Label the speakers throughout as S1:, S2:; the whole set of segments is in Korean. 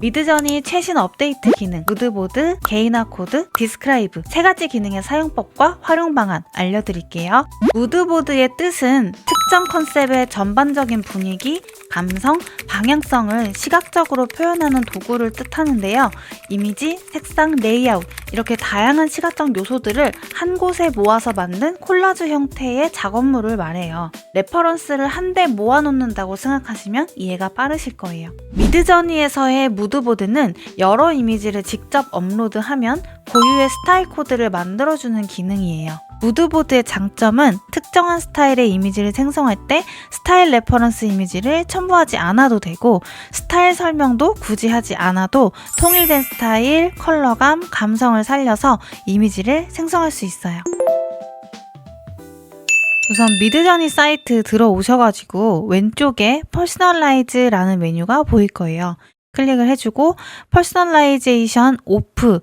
S1: 미드전이 최신 업데이트 기능, 무드보드, 개인화 코드, 디스크라이브 세 가지 기능의 사용법과 활용 방안 알려드릴게요. 무드보드의 뜻은 특 정 컨셉의 전반적인 분위기, 감성, 방향성을 시각적으로 표현하는 도구를 뜻하는데요. 이미지, 색상, 레이아웃 이렇게 다양한 시각적 요소들을 한 곳에 모아서 만든 콜라주 형태의 작업물을 말해요. 레퍼런스를 한데 모아놓는다고 생각하시면 이해가 빠르실 거예요. 미드저니에서의 무드보드는 여러 이미지를 직접 업로드하면 고유의 스타일 코드를 만들어주는 기능이에요. 무드보드의 장점은 특정한 스타일의 이미지를 생성할 때 스타일 레퍼런스 이미지를 첨부하지 않아도 되고 스타일 설명도 굳이 하지 않아도 통일된 스타일, 컬러감, 감성을 살려서 이미지를 생성할 수 있어요. 우선 미드저니 사이트 들어오셔가지고 왼쪽에 퍼스널라이즈라는 메뉴가 보일 거예요. 클릭을 해주고 퍼스널라이제이션 오프,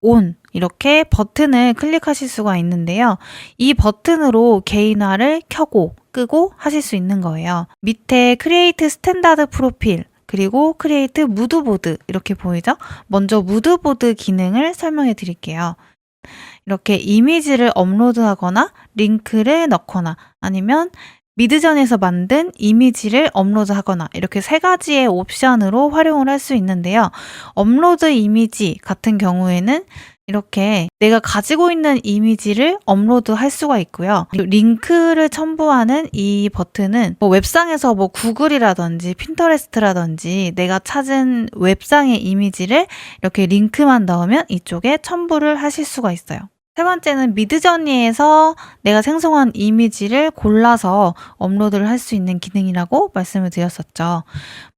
S1: 온 이렇게 버튼을 클릭하실 수가 있는데요. 이 버튼으로 개인화를 켜고 끄고 하실 수 있는 거예요. 밑에 크리에이트 스탠다드 프로필 그리고 크리에이트 무드보드 이렇게 보이죠? 먼저 무드보드 기능을 설명해 드릴게요. 이렇게 이미지를 업로드하거나 링크를 넣거나 아니면 미드전에서 만든 이미지를 업로드하거나 이렇게 세 가지의 옵션으로 활용을 할 수 있는데요. 업로드 이미지 같은 경우에는 이렇게 내가 가지고 있는 이미지를 업로드 할 수가 있고요. 링크를 첨부하는 이 버튼은 뭐 웹상에서 뭐 구글이라든지 핀터레스트라든지 내가 찾은 웹상의 이미지를 이렇게 링크만 넣으면 이쪽에 첨부를 하실 수가 있어요. 세 번째는 미드저니에서 내가 생성한 이미지를 골라서 업로드를 할 수 있는 기능이라고 말씀을 드렸었죠.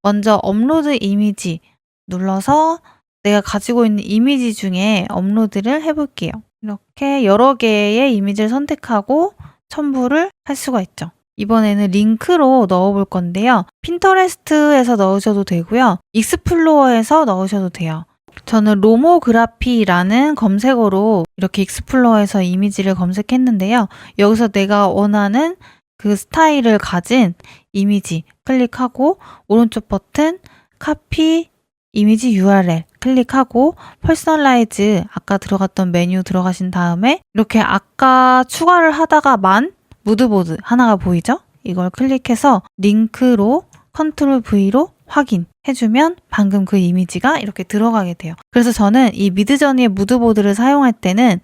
S1: 먼저 업로드 이미지 눌러서 내가 가지고 있는 이미지 중에 업로드를 해볼게요. 이렇게 여러 개의 이미지를 선택하고 첨부를 할 수가 있죠. 이번에는 링크로 넣어볼 건데요. 핀터레스트에서 넣으셔도 되고요. 익스플로어에서 넣으셔도 돼요. 저는 로모그라피라는 검색어로 이렇게 익스플로어에서 이미지를 검색했는데요. 여기서 내가 원하는 그 스타일을 가진 이미지 클릭하고 오른쪽 버튼 카피 이미지 URL 클릭하고 퍼스널라이즈 아까 들어갔던 메뉴 들어가신 다음에 이렇게 아까 추가를 하다가만 무드보드 하나가 보이죠? 이걸 클릭해서 링크로 컨트롤 V로 확인해주면 방금 그 이미지가 이렇게 들어가게 돼요. 그래서 저는 이 미드저니의 무드보드를 사용할 때는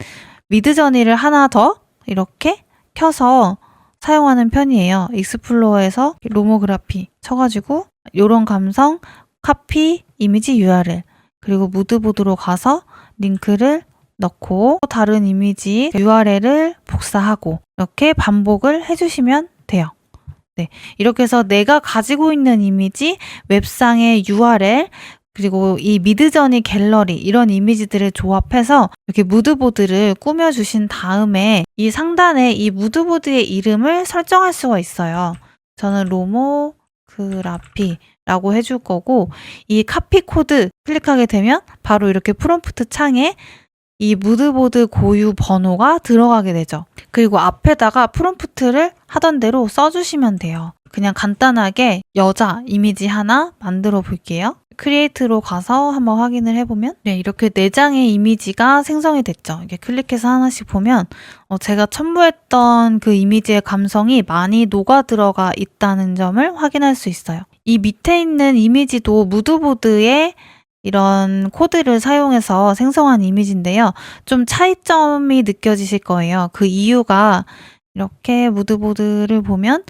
S1: 미드저니를 하나 더 이렇게 켜서 사용하는 편이에요. 익스플로어에서 로모그라피 쳐가지고 이런 감성 카피 이미지 URL 그리고 무드보드로 가서 링크를 넣고 다른 이미지 URL을 복사하고 이렇게 반복을 해주시면 돼요. 네. 이렇게 해서 내가 가지고 있는 이미지, 웹상의 URL, 그리고 이 미드저니 갤러리 이런 이미지들을 조합해서 이렇게 무드보드를 꾸며주신 다음에 이 상단에 이 무드보드의 이름을 설정할 수가 있어요. 저는 로모 그라피 라고 해줄 거고 이 카피 코드 클릭하게 되면 바로 이렇게 프롬프트 창에 이 무드보드 고유 번호가 들어가게 되죠. 그리고 앞에다가 프롬프트를 하던 대로 써주시면 돼요. 그냥 간단하게 여자 이미지 하나 만들어 볼게요. 크리에이트로 가서 한번 확인을 해보면 네, 이렇게 네 장의 이미지가 생성이 됐죠. 이게 클릭해서 하나씩 보면 어, 제가 첨부했던 그 이미지의 감성이 많이 녹아 들어가 있다는 점을 확인할 수 있어요. 이 밑에 있는 이미지도 무드보드에 이런 코드를 사용해서 생성한 이미지인데요. 좀 차이점이 느껴지실 거예요. 그 이유가 이렇게 무드보드를 보면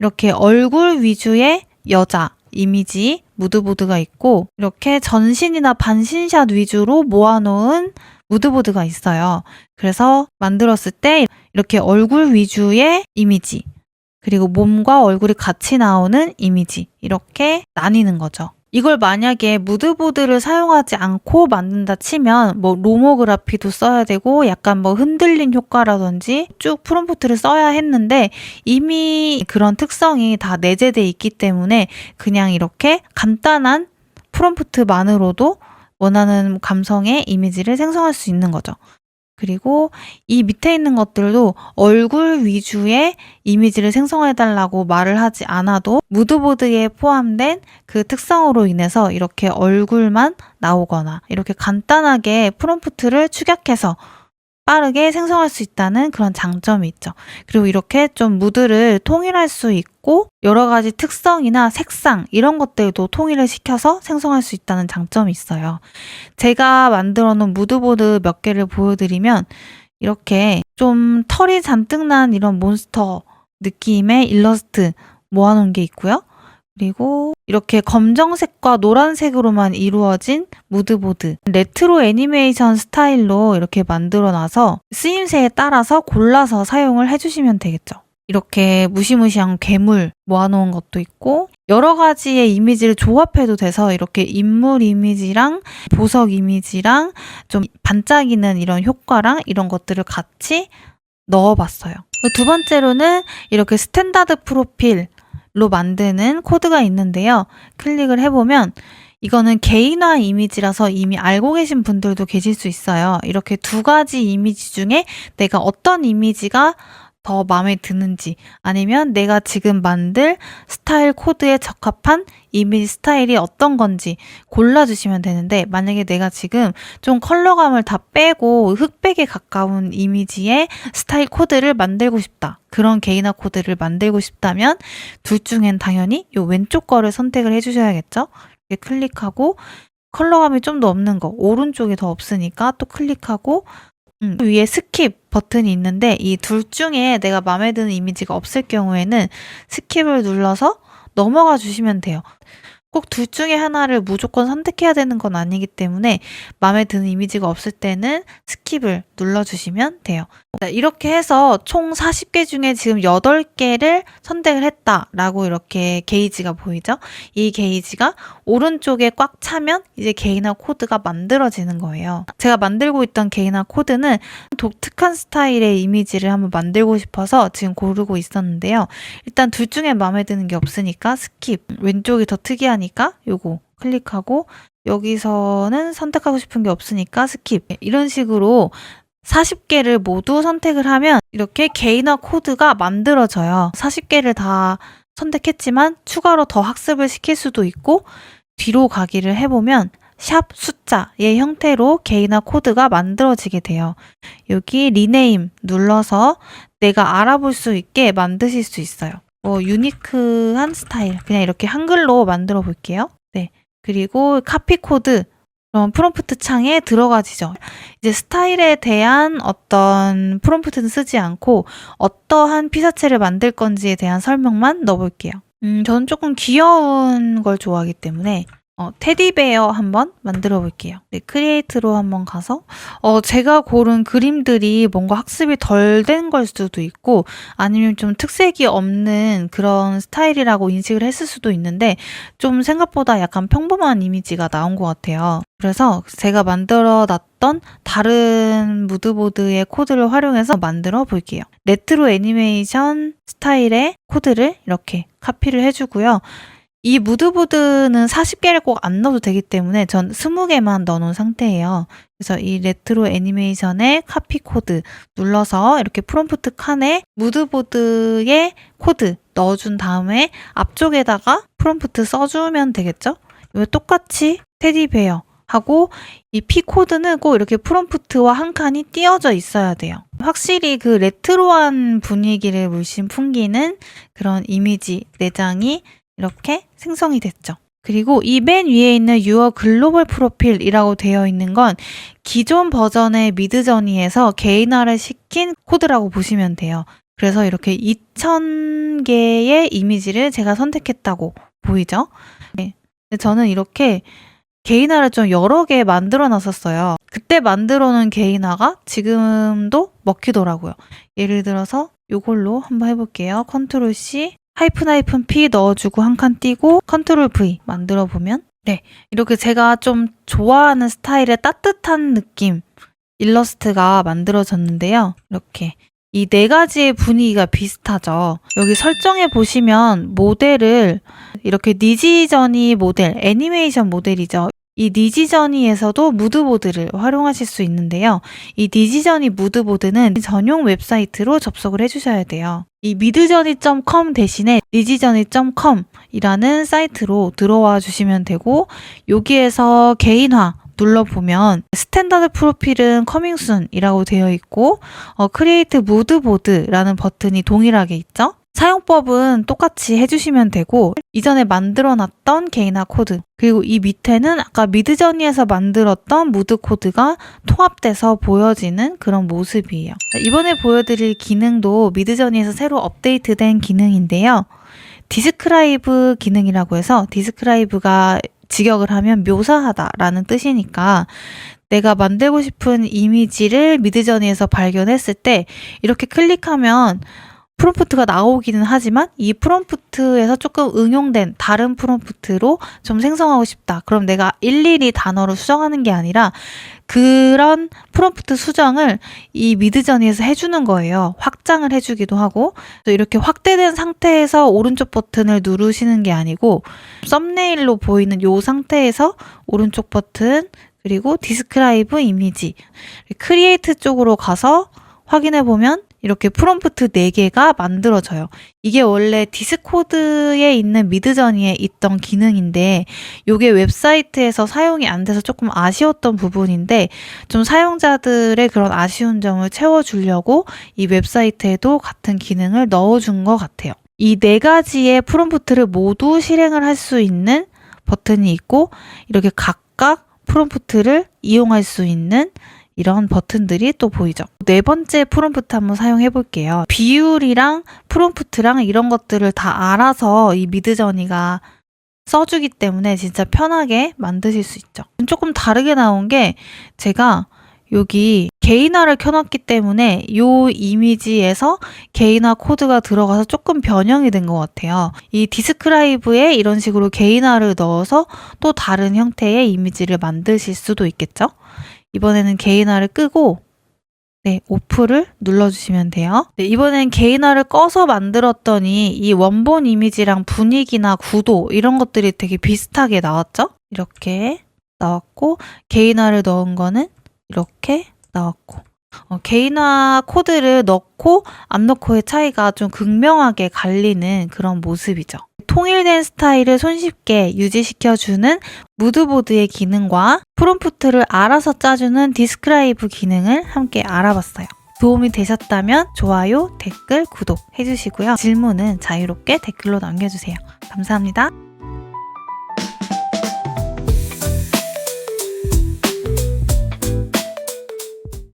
S1: 이렇게 얼굴 위주의 여자 이미지 무드보드가 있고 이렇게 전신이나 반신샷 위주로 모아놓은 무드보드가 있어요. 그래서 만들었을 때 이렇게 얼굴 위주의 이미지 그리고 몸과 얼굴이 같이 나오는 이미지 이렇게 나뉘는 거죠. 이걸 만약에 무드보드를 사용하지 않고 만든다 치면 뭐 로모그라피도 써야 되고 약간 뭐 흔들린 효과라든지 쭉 프롬프트를 써야 했는데 이미 그런 특성이 다 내재돼 있기 때문에 그냥 이렇게 간단한 프롬프트만으로도 원하는 감성의 이미지를 생성할 수 있는 거죠. 그리고 이 밑에 있는 것들도 얼굴 위주의 이미지를 생성해달라고 말을 하지 않아도 무드보드에 포함된 그 특성으로 인해서 이렇게 얼굴만 나오거나 이렇게 간단하게 프롬프트를 축약해서 빠르게 생성할 수 있다는 그런 장점이 있죠. 그리고 이렇게 좀 무드를 통일할 수 있고 여러 가지 특성이나 색상 이런 것들도 통일을 시켜서 생성할 수 있다는 장점이 있어요. 제가 만들어 놓은 무드보드 몇 개를 보여드리면 이렇게 좀 털이 잔뜩 난 이런 몬스터 느낌의 일러스트 모아놓은 게 있고요. 그리고 이렇게 검정색과 노란색으로만 이루어진 무드보드. 레트로 애니메이션 스타일로 이렇게 만들어 놔서 쓰임새에 따라서 골라서 사용을 해주시면 되겠죠. 이렇게 무시무시한 괴물 모아놓은 것도 있고 여러 가지의 이미지를 조합해도 돼서 이렇게 인물 이미지랑 보석 이미지랑 좀 반짝이는 이런 효과랑 이런 것들을 같이 넣어봤어요. 두 번째로는 이렇게 스탠다드 프로필 로 만드는 코드가 있는데요. 클릭을 해보면 이거는 개인화 이미지라서 이미 알고 계신 분들도 계실 수 있어요. 이렇게 두 가지 이미지 중에 내가 어떤 이미지가 더 마음에 드는지 아니면 내가 지금 만들 스타일 코드에 적합한 이미지 스타일이 어떤 건지 골라주시면 되는데 만약에 내가 지금 좀 컬러감을 다 빼고 흑백에 가까운 이미지의 스타일 코드를 만들고 싶다. 그런 개인화 코드를 만들고 싶다면 둘 중엔 당연히 이 왼쪽 거를 선택을 해주셔야겠죠. 클릭하고 컬러감이 좀 더 없는 거 오른쪽이 더 없으니까 또 클릭하고 음, 위에 스킵 버튼이 있는데 이 둘 중에 내가 마음에 드는 이미지가 없을 경우에는 스킵을 눌러서 넘어가 주시면 돼요. 꼭 둘 중에 하나를 무조건 선택해야 되는 건 아니기 때문에 마음에 드는 이미지가 없을 때는 스킵을 눌러주시면 돼요. 자, 이렇게 해서 총 40개 중에 지금 8개를 선택을 했다라고 이렇게 게이지가 보이죠? 이 게이지가 오른쪽에 꽉 차면 이제 개인화 코드가 만들어지는 거예요. 제가 만들고 있던 개인화 코드는 독특한 스타일의 이미지를 한번 만들고 싶어서 지금 고르고 있었는데요. 일단 둘 중에 마음에 드는 게 없으니까 스킵. 왼쪽이 더 특이 하니까 요거 클릭하고 여기서는 선택하고 싶은 게 없으니까 스킵. 이런 식으로 40개를 모두 선택을 하면 이렇게 개인화 코드가 만들어져요. 40개를 다 선택했지만 추가로 더 학습을 시킬 수도 있고 뒤로 가기를 해보면 샵 숫자의 형태로 개인화 코드가 만들어지게 돼요. 여기 리네임 눌러서 내가 알아볼 수 있게 만드실 수 있어요. 뭐 유니크한 스타일 그냥 이렇게 한글로 만들어 볼게요. 네. 그리고 카피 코드 그럼 프롬프트 창에 들어가지죠. 이제 스타일에 대한 어떤 프롬프트는 쓰지 않고 어떠한 피사체를 만들 건지에 대한 설명만 넣어볼게요. 음, 저는 조금 귀여운 걸 좋아하기 때문에 어, 테디베어 한번 만들어 볼게요. 네, 크리에이트로 한번 가서 어, 제가 고른 그림들이 뭔가 학습이 덜 된 걸 수도 있고 아니면 좀 특색이 없는 그런 스타일이라고 인식을 했을 수도 있는데 좀 생각보다 약간 평범한 이미지가 나온 것 같아요. 그래서 제가 만들어 놨던 다른 무드보드의 코드를 활용해서 만들어 볼게요. 레트로 애니메이션 스타일의 코드를 이렇게 카피를 해주고요. 이 무드보드는 40개를 꼭 안 넣어도 되기 때문에 전 20개만 넣어놓은 상태예요. 그래서 이 레트로 애니메이션의 카피 코드 눌러서 이렇게 프롬프트 칸에 무드보드의 코드 넣어준 다음에 앞쪽에다가 프롬프트 써주면 되겠죠? 이거 똑같이 테디베어 하고 이 P 코드는 꼭 이렇게 프롬프트와 한 칸이 띄어져 있어야 돼요. 확실히 그 레트로한 분위기를 물씬 풍기는 그런 이미지 내장이 이렇게 생성이 됐죠. 그리고 이 맨 위에 있는 유어 글로벌 프로필이라고 되어 있는 건 기존 버전의 미드저니에서 개인화를 시킨 코드라고 보시면 돼요. 그래서 이렇게 2000개의 이미지를 제가 선택했다고 보이죠? 네. 저는 이렇게 개인화를 좀 여러 개 만들어 놨었어요. 그때 만들어 놓은 개인화가 지금도 먹히더라고요. 예를 들어서 이걸로 한번 해볼게요. 컨트롤 C, 하이픈 하이픈 P 넣어주고 한 칸 띄고 컨트롤 V 만들어 보면 네 이렇게 제가 좀 좋아하는 스타일의 따뜻한 느낌 일러스트가 만들어졌는데요. 이렇게 이 네 가지의 분위기가 비슷하죠. 여기 설정해 보시면 모델을 이렇게 니지저니 모델, 애니메이션 모델이죠. 이 니지저니에서도 무드보드를 활용하실 수 있는데요. 이 니지저니 무드보드는 전용 웹사이트로 접속을 해주셔야 돼요. 이 미드저니.com 대신에 니지저니.com 이라는 사이트로 들어와 주시면 되고 여기에서 개인화 눌러보면 스탠다드 프로필은 커밍순이라고 되어 있고 어, 크리에이트 무드보드라는 버튼이 동일하게 있죠. 사용법은 똑같이 해주시면 되고 이전에 만들어놨던 개인화 코드 그리고 이 밑에는 아까 미드저니에서 만들었던 무드 코드가 통합돼서 보여지는 그런 모습이에요. 이번에 보여드릴 기능도 미드저니에서 새로 업데이트된 기능인데요. 디스크라이브 기능이라고 해서 디스크라이브가 직역을 하면 묘사하다라는 뜻이니까 내가 만들고 싶은 이미지를 미드저니에서 발견했을 때 이렇게 클릭하면 프롬프트가 나오기는 하지만 이 프롬프트에서 조금 응용된 다른 프롬프트로 좀 생성하고 싶다. 그럼 내가 일일이 단어로 수정하는 게 아니라 그런 프롬프트 수정을 이 미드저니에서 해주는 거예요. 확장을 해주기도 하고 또 이렇게 확대된 상태에서 오른쪽 버튼을 누르시는 게 아니고 썸네일로 보이는 이 상태에서 오른쪽 버튼 그리고 디스크라이브 이미지 크리에이트 쪽으로 가서 확인해 보면 이렇게 프롬프트 4개가 만들어져요. 이게 원래 디스코드에 있는 미드저니에 있던 기능인데 이게 웹사이트에서 사용이 안 돼서 조금 아쉬웠던 부분인데 좀 사용자들의 그런 아쉬운 점을 채워주려고 이 웹사이트에도 같은 기능을 넣어준 것 같아요. 이 네 가지의 프롬프트를 모두 실행을 할 수 있는 버튼이 있고 이렇게 각각 프롬프트를 이용할 수 있는 이런 버튼들이 또 보이죠. 네 번째 프롬프트 한번 사용해 볼게요. 비율이랑 프롬프트랑 이런 것들을 다 알아서 이 미드저니가 써주기 때문에 진짜 편하게 만드실 수 있죠. 조금 다르게 나온 게 제가 여기 개인화를 켜놨기 때문에 이 이미지에서 개인화 코드가 들어가서 조금 변형이 된 것 같아요. 이 디스크라이브에 이런 식으로 개인화를 넣어서 또 다른 형태의 이미지를 만드실 수도 있겠죠. 이번에는 개인화를 끄고 네, 오프를 눌러주시면 돼요. 네, 이번엔 개인화를 꺼서 만들었더니 이 원본 이미지랑 분위기나 구도 이런 것들이 되게 비슷하게 나왔죠? 이렇게 나왔고 개인화를 넣은 거는 이렇게 나왔고 어, 개인화 코드를 넣고 안 넣고의 차이가 좀 극명하게 갈리는 그런 모습이죠. 통일된 스타일을 손쉽게 유지시켜주는 무드보드의 기능과 프롬프트를 알아서 짜주는 디스크라이브 기능을 함께 알아봤어요. 도움이 되셨다면 좋아요, 댓글, 구독 해주시고요. 질문은 자유롭게 댓글로 남겨주세요. 감사합니다.